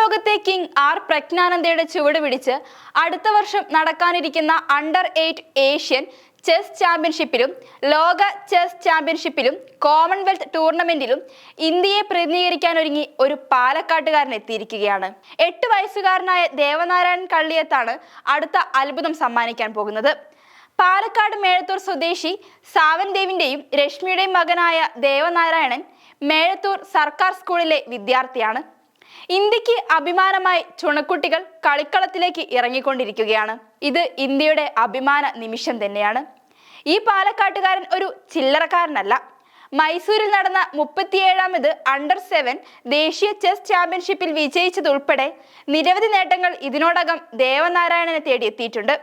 ലോകത്തെ king R പ്രജ്ഞാനന്ദയുടെ ചുവട് പിടിച്ച് അടുത്ത വർഷം നടക്കാനിരിക്കുന്ന അണ്ടർ എയ്റ്റ് ഏഷ്യൻ ചെസ് ചാമ്പ്യൻഷിപ്പിലും ലോക ചെസ് ചാമ്പ്യൻഷിപ്പിലും കോമൺവെൽത്ത് ടൂർണമെന്റിലും ഇന്ത്യയെ പ്രതിനിധീകരിക്കാൻ ഒരുങ്ങി ഒരു പാലക്കാട്ടുകാരൻ എത്തിയിരിക്കുകയാണ്. എട്ട് വയസ്സുകാരനായ ദേവനാരായൺ കള്ളിയത്താണ് അടുത്ത അത്ഭുതം സമ്മാനിക്കാൻ പോകുന്നത്. പാലക്കാട് മേഴത്തൂർ സ്വദേശി സാവൻ ദേവിന്റെയും രശ്മിയുടെയും മകനായ ദേവനാരായണൻ മേഴത്തൂർ സർക്കാർ സ്കൂളിലെ വിദ്യാർത്ഥിയാണ്. ഇന്ത്യയ്ക്ക് അഭിമാനമായി ചുണക്കുട്ടികൾ കളിക്കളത്തിലേക്ക് ഇറങ്ങിക്കൊണ്ടിരിക്കുകയാണ്. ഇത് ഇന്ത്യയുടെ അഭിമാന നിമിഷം തന്നെയാണ്. ഈ പാലക്കാട്ടുകാരൻ ഒരു ചില്ലറക്കാരനല്ല. മൈസൂരിൽ നടന്ന മുപ്പത്തിയേഴാമത് അണ്ടർ സെവൻ ദേശീയ ചെസ് ചാമ്പ്യൻഷിപ്പിൽ വിജയിച്ചതുൾപ്പെടെ നിരവധി നേട്ടങ്ങൾ ഇതിനോടകം ദേവനാരായണനെ തേടിയെത്തിയിട്ടുണ്ട്.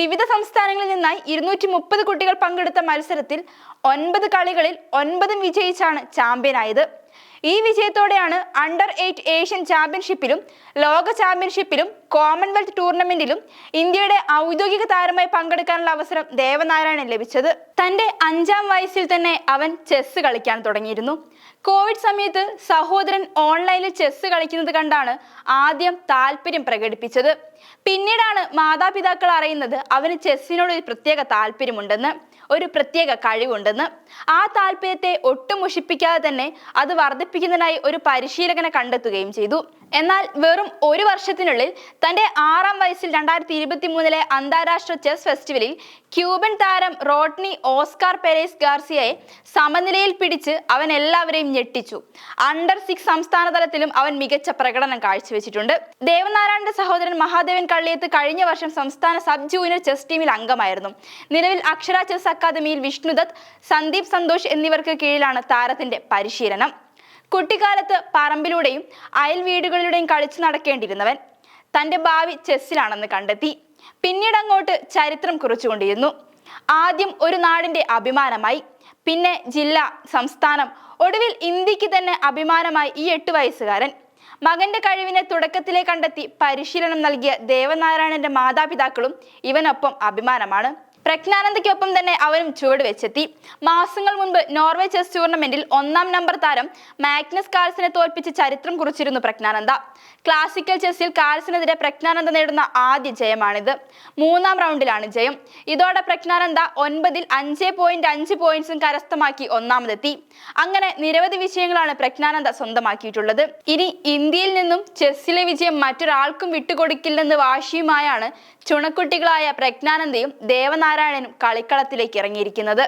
വിവിധ സംസ്ഥാനങ്ങളിൽ നിന്നായി ഇരുന്നൂറ്റി മുപ്പത് കുട്ടികൾ പങ്കെടുത്ത മത്സരത്തിൽ ഒൻപത് കളികളിൽ ഒൻപതും വിജയിച്ചാണ് ചാമ്പ്യനായത് ഈ വിജയത്തോടെയാണ് അണ്ടർ എയ്റ്റ് ഏഷ്യൻ ചാമ്പ്യൻഷിപ്പിലും ലോക ചാമ്പ്യൻഷിപ്പിലും കോമൺവെൽത്ത് ടൂർണമെന്റിലും ഇന്ത്യയുടെ ഔദ്യോഗിക താരമായി പങ്കെടുക്കാനുള്ള അവസരം ദേവനാരായണൻ ലഭിച്ചത്. തന്റെ അഞ്ചാം വയസ്സിൽ തന്നെ അവൻ ചെസ് കളിക്കാൻ തുടങ്ങിയിരുന്നു. കോവിഡ് സമയത്ത് സഹോദരൻ ഓൺലൈനിൽ ചെസ് കളിക്കുന്നത് കണ്ടാണ് ആദ്യം താല്പര്യം പ്രകടിപ്പിച്ചത്. പിന്നീടാണ് മാതാപിതാക്കൾ അറിയുന്നത് അവന് ചെസ്സിനോട് ഒരു പ്രത്യേക താല്പര്യമുണ്ടെന്ന്. ഒരു പ്രത്യേക കഴിവുണ്ടെന്ന്. ആ താല്പര്യത്തെ ഒട്ടും മുഷിപ്പിക്കാതെ തന്നെ അത് വർദ്ധിപ്പിക്കുന്നതിനായി ഒരു പരിശീലകനെ കണ്ടെത്തുകയും ചെയ്തു. എന്നാൽ വെറും ഒരു വർഷത്തിനുള്ളിൽ തന്റെ ആറാം വയസ്സിൽ രണ്ടായിരത്തി ഇരുപത്തി മൂന്നിലെ അന്താരാഷ്ട്ര ചെസ് ഫെസ്റ്റിവലിൽ ക്യൂബൻ താരം റോഡ്നി ഓസ്കാർ പെരേസ് ഗാർസിയയെ സമനിലയിൽ പിടിച്ച് അവൻ എല്ലാവരെയും ഞെട്ടിച്ചു. അണ്ടർ സിക്സ് സംസ്ഥാന തലത്തിലും അവൻ മികച്ച പ്രകടനം കാഴ്ചവെച്ചിട്ടുണ്ട്. ദേവനാരായണന്റെ സഹോദരൻ മഹാദേവൻ കള്ളിയത്ത് കഴിഞ്ഞ വർഷം സംസ്ഥാന സബ് ജൂനിയർ ചെസ് ടീമിൽ അംഗമായിരുന്നു. നിലവിൽ അക്ഷര ചെസ് അക്കാദമിയിൽ വിഷ്ണുദത്ത് സന്ദീപ് സന്തോഷ് എന്നിവർക്ക് കീഴിലാണ് താരത്തിന്റെ പരിശീലനം. കുട്ടിക്കാലത്ത് പറമ്പിലൂടെയും അയൽ വീടുകളിലൂടെയും കളിച്ചു നടക്കേണ്ടിയിരുന്നവൻ തന്റെ ഭാവി ചെസ്സിലാണെന്ന് കണ്ടെത്തി. പിന്നീട് അങ്ങോട്ട് ചരിത്രം കുറിച്ചുകൊണ്ടിരുന്നു. ആദ്യം ഒരു നാടിന്റെ അഭിമാനമായി പിന്നെ ജില്ല സംസ്ഥാനം. ഒടുവിൽ ഇന്ത്യയ്ക്ക് തന്നെ അഭിമാനമായി ഈ എട്ട് വയസ്സുകാരൻ. മകന്റെ കഴിവിനെ തുടക്കത്തിലേ കണ്ടെത്തി പരിശീലനം നൽകിയ ദേവനാരായണന്റെ മാതാപിതാക്കളും ഇവനൊപ്പം അഭിമാനമാണ്. പ്രജ്ഞാനന്ദയ്ക്കൊപ്പം തന്നെ അവനും ചുവട് വെച്ചെത്തി. മാസങ്ങൾ മുൻപ് നോർവേ ചെസ് ടൂർണമെന്റിൽ ഒന്നാം നമ്പർ താരം മാഗ്നസ് കാൾസിനെ തോൽപ്പിച്ച് ചരിത്രം കുറിച്ചിരുന്നു പ്രജ്ഞാനന്ദ. ക്ലാസിക്കൽ ചെസ്സിൽ കാൾസിനെതിരെ പ്രജ്ഞാനന്ദ നേടുന്ന ആദ്യ ജയമാണിത്. മൂന്നാം റൗണ്ടിലാണ് ജയം. ഇതോടെ പ്രജ്ഞാനന്ദ ഒൻപതിൽ അഞ്ച് പോയിന്റ് അഞ്ച് പോയിന്റ്സും കരസ്ഥമാക്കി ഒന്നാമതെത്തി. അങ്ങനെ നിരവധി വിജയങ്ങളാണ് പ്രജ്ഞാനന്ദ സ്വന്തമാക്കിയിട്ടുള്ളത്. ഇനി ഇന്ത്യയിൽ നിന്നും ചെസ്സിലെ വിജയം മറ്റൊരാൾക്കും വിട്ടുകൊടുക്കില്ലെന്ന് വാശിയുമായാണ് ചുണക്കുട്ടികളായ പ്രജ്ഞാനന്ദയും ദേവനാരായണനും കളിക്കളത്തിലേക്ക് ഇറങ്ങിയിരിക്കുന്നത്.